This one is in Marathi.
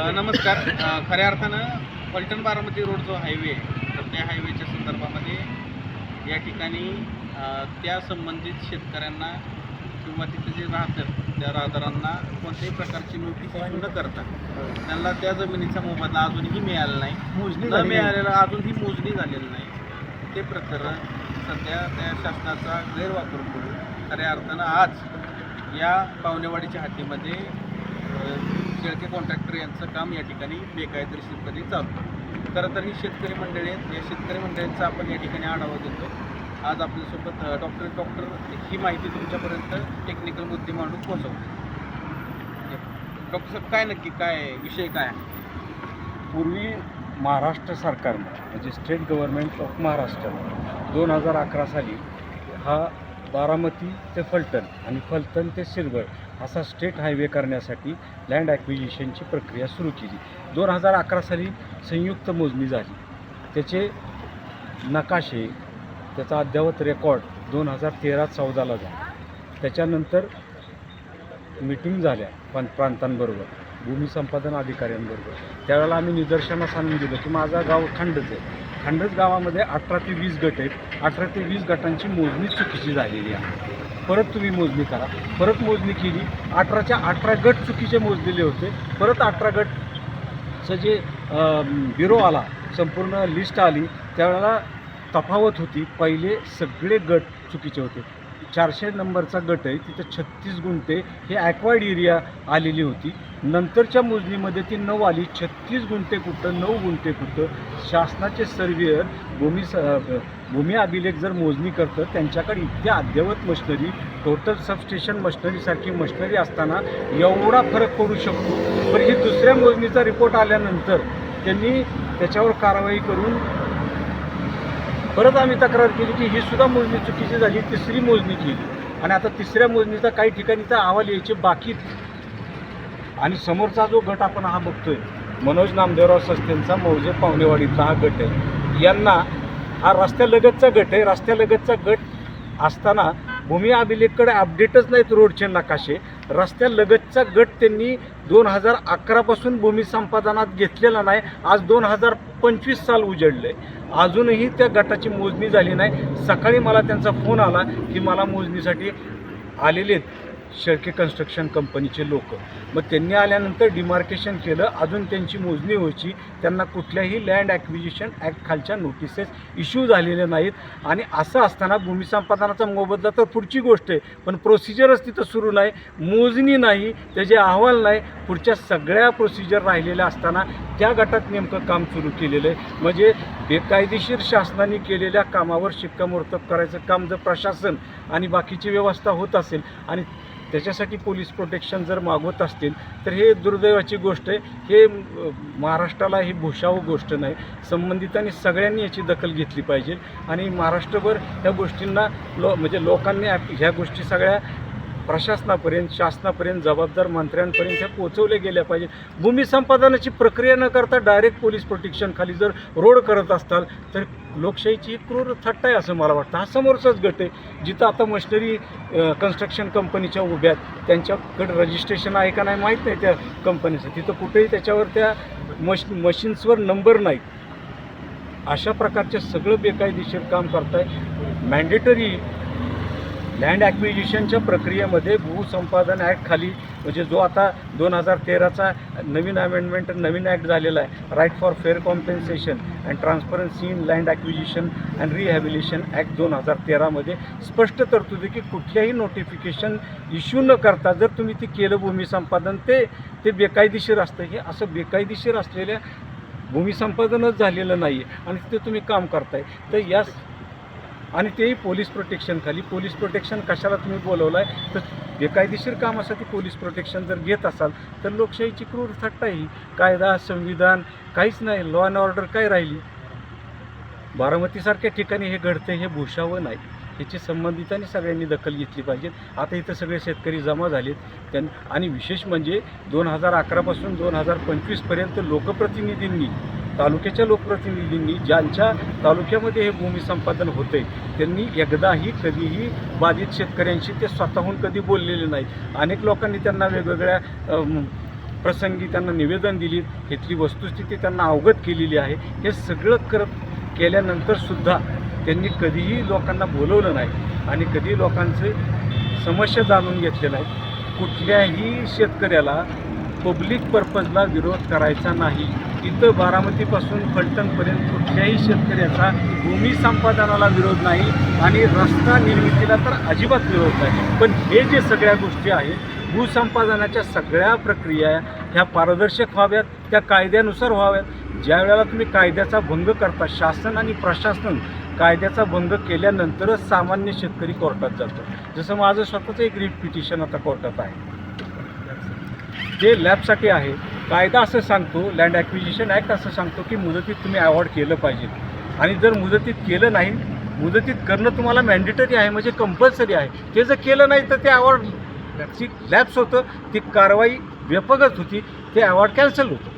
नमस्कार. खऱ्या अर्थानं पलटण बारामती रोड जो हायवे आहे तर त्या हायवेच्या संदर्भामध्ये या ठिकाणी त्या संबंधित शेतकऱ्यांना किंवा तिथे जे राहतात त्या राहदारांना कोणत्याही प्रकारची नोटीस न करता त्यांना त्या जमिनीचा मोबदला अजूनही मिळाला नाही. मोजणी न. मिळालेला अजूनही मोजणी झालेली नाही. ते प्रकरण सध्या त्या शासनाचा गैरवापर करून खऱ्या अर्थानं आज या पावणेवाडीच्या हद्दीमध्ये शेळके कॉन्ट्रॅक्टर यांचं काम या ठिकाणी बेकायदेशीरपणे चालतं. खरं तर ही शेतकरी मंडळी आहेत. या शेतकरी मंडळींचा आपण या ठिकाणी आढावा देतो आज आपल्यासोबत डॉक्टर डॉक्टर ही माहिती तुमच्यापर्यंत टेक्निकल मुद्दे मांडून पोहोचवतो. डॉक्टर साहेब काय नक्की काय विषय काय आहे? पूर्वी महाराष्ट्र सरकारनं म्हणजे स्टेट गव्हर्नमेंट ऑफ महाराष्ट्र दोन हजार अकरा साली हा बारामती ते फलटण आणि फलटण ते सिरवळ असा स्टेट हायवे करण्यासाठी लँड ॲक्विजिशनची प्रक्रिया सुरू केली. दोन हजार अकरा साली संयुक्त मोजणी झाली. त्याचे नकाशे त्याचा अद्ययावत रेकॉर्ड दोन हजार तेरा चौदाला झाला. त्याच्यानंतर मिटिंग झाल्या पण प्रांतांबरोबर भूमी संपादन अधिकाऱ्यांबरोबर. त्यावेळेला आम्ही निदर्शनास आणून दिलं की माझा गाव थंडच आहे. खंडच गावामध्ये अठरा ते वीस गट आहेत. अठरा ते वीस गटांची मोजणी चुकीची झालेली आहे. परत तुम्ही मोजणी करा. परत मोजणी केली. अठराच्या अठरा गट चुकीचे मोजलेले होते. परत अठरा गटचं जे बिरो आला संपूर्ण लिस्ट आली त्यावेळेला तफावत होती. पहिले सगळे गट चुकीचे होते. चारशे नंबरचा गट आहे तिथं छत्तीस गुंठे हे ॲक्वायड एरिया आलेली होती. नंतरच्या मोजणीमध्ये ती नऊ आली छत्तीस गुंठे कुठं नऊ गुंठे कुठं शासनाचे सर्वेअर भूमी स भूमी अभिलेख जर मोजणी करतं त्यांच्याकडे इतक्या अद्ययावत मशिनरी टोटल सबस्टेशन मशनरीसारखी मशनरी असताना एवढा फरक पडू शकतो. पण ही दुसऱ्या मोजणीचा रिपोर्ट आल्यानंतर त्यांनी त्याच्यावर कारवाई करून परत आम्ही तक्रार केली की ही सुद्धा मोजणी चुकीची झाली तिसरी मोजणी केली. आणि आता तिसऱ्या मोजणीचा काही ठिकाणीचा अहवाल यायचे बाकी आणि समोरचा जो गट आपण हा बघतोय मनोज नामदेवराव सस्तेंचा मौजे पावणेवाडीचा हा गट आहे. यांना हा रस्त्यालगतचा गट आहे. रस्त्यालगतचा गट असताना भूमी अभिलेखकडे अपडेटच नाहीत रोडचे नकाशे. रस्त्यालगतचा गट त्यांनी दोन हजार अकरापासून भूमी संपादनात घेतलेला नाही आज दोन हजार पंचवीस साल उजडले अजूनही त्या गटाची मोजणी झाली नाही. सकाळी मला त्यांचा फोन आला की मला मोजणीसाठी आलेले आहेत. शेळके कन्स्ट्रक्शन कंपनीचे लोक. मग त्यांनी आल्यानंतर डिमार्केशन केलं. अजून त्यांची मोजणी व्हायची. त्यांना कुठल्याही लँड ॲक्विजिशन ॲक्ट खालच्या नोटिसेस इश्यू झालेल्या नाहीत. आणि असं असताना भूमी संपादनाचा मोबदला तर पुढची गोष्ट आहे. पण प्रोसिजरच तिथं सुरू नाही. मोजणी नाही. त्याचे अहवाल नाही. पुढच्या सगळ्या प्रोसिजर राहिलेल्या असताना त्या गटात नेमकं काम सुरू केलेलं आहे. म्हणजे बेकायदेशीर शासनाने केलेल्या कामावर शिक्कामोर्तब करायचं काम जर प्रशासन आणि बाकीची व्यवस्था होत असेल आणि त्याच्यासाठी पोलीस प्रोटेक्शन जर मागवत असतील तर हे दुर्दैवाची गोष्ट आहे. हे महाराष्ट्राला ही भूषावं गोष्ट नाही. संबंधितांनी सगळ्यांनी याची दखल घेतली पाहिजे. आणि महाराष्ट्रभर ह्या गोष्टींना लो म्हणजे लोकांनी ॲप- ह्या गोष्टी सगळ्या प्रशासनापर्यंत शासनापर्यंत जबाबदार मंत्र्यांपर्यंत ह्या पोचवल्या गेल्या पाहिजेत भूमी संपादनाची प्रक्रिया न करता डायरेक्ट पोलीस प्रोटेक्शनखाली जर रोड करत असताल तर लोकशाहीची क्रूर थट्टा आहे असं मला वाटतं. हा समोरचाच गट आहे. जिथं आता मशिनरी कन्स्ट्रक्शन कंपनीच्या उभ्या आहेत. त्यांच्याकडे रजिस्ट्रेशन आहे का नाही माहीत नाही त्या कंपनीचं तिथं कुठेही त्याच्यावर त्या मश मशीन्सवर नंबर नाही. अशा प्रकारचे सगळं बेकायदेशीर काम करताय. मॅन्डेटरी लँड ॲक्विजिशनच्या प्रक्रियेमध्ये भूसंपादन ॲक्ट खाली म्हणजे जो आता दोन हजार तेराचा नवीन अमेंडमेंट नवीन ॲक्ट झालेला आहे. Right for fair compensation and transparency in land acquisition and rehabilitation act दोन हजार तेरामध्ये स्पष्ट तरतुदी की कुठल्याही नोटिफिकेशन इश्यू न करता जर तुम्ही ते केलं भूमी संपादन ते ते बेकायदेशीर असतं. हे असं बेकायदेशीर असलेल्या भूमिसंपादनच झालेलं नाही आहे आणि तिथे तुम्ही काम करताय. तर या आणि तेही पोलीस प्रोटेक्शनखाली पोलीस प्रोटेक्शन कशाला तुम्ही बोलवलं आहे तर बेकायदेशीर कामासाठी पोलीस प्रोटेक्शन जर घेत असाल तर लोकशाहीची क्रूर थट्टा ही. कायदा संविधान काहीच नाही. लॉ अँड ऑर्डर काय राहिली? बारामतीसारख्या ठिकाणी हे घडतं हे भूषावं नाही. याची संबंधितांनी सगळ्यांनी दखल घेतली पाहिजे. आता इथं सगळे शेतकरी जमा झालेत. त्यां आणि विशेष म्हणजे दोन हजार अकरापासून दोन हजार पंचवीसपर्यंत लोकप्रतिनिधींनी तालुक्याच्या लोकप्रतिनिधींनी ज्यांच्या तालुक्यामध्ये हे भूमी संपादन होते त्यांनी एकदाही कधीही बाधित शेतकऱ्यांशी ते स्वतःहून कधी बोललेले नाही. अनेक लोकांनी त्यांना वेगवेगळ्या प्रसंगी त्यांना निवेदन दिली. इथली वस्तुस्थिती त्यांना अवगत केलेली आहे. हे सगळं करत केल्यानंतरसुद्धा त्यांनी कधीही लोकांना बोलवलं नाही आणि कधी लोकांचे समस्या जाणून घेतले नाहीत. कुठल्याही शेतकऱ्याला पब्लिक पर्पजला विरोध करायचा नाही. इथं बारामतीपासून फलटणपर्यंत कुठल्याही शेतकऱ्याचा भूमी संपादनाला विरोध नाही आणि रस्ता निर्मितीला तर अजिबात विरोध नाही. पण हे जे सगळ्या गोष्टी आहेत भूसंपादनाच्या सगळ्या प्रक्रिया ह्या पारदर्शक व्हाव्यात त्या कायद्यानुसार व्हाव्यात. ज्या वेळेला तुम्ही कायद्याचा भंग करता शासन आणि प्रशासन कायद्याचा भंग केल्यानंतरच सामान्य शेतकरी कोर्टात जातो. जसं माझं स्वतःचं एक रिट पिटिशन आता कोर्टात आहे. जे लॅबसाठी आहे कायदा असं सांगतो लँड ॲक्विजिशन ॲक्ट असं सांगतो की मुदतीत तुम्ही अवॉर्ड केलं पाहिजे. आणि जर मुदतीत केलं नाही मुदतीत करणं तुम्हाला मॅन्डेटरी आहे म्हणजे कंपल्सरी आहे. ते जर केलं नाही तर ते अवॉर्ड लॅब्स होतं ती कारवाई व्यापकच होती ते अवॉर्ड कॅन्सल होतं.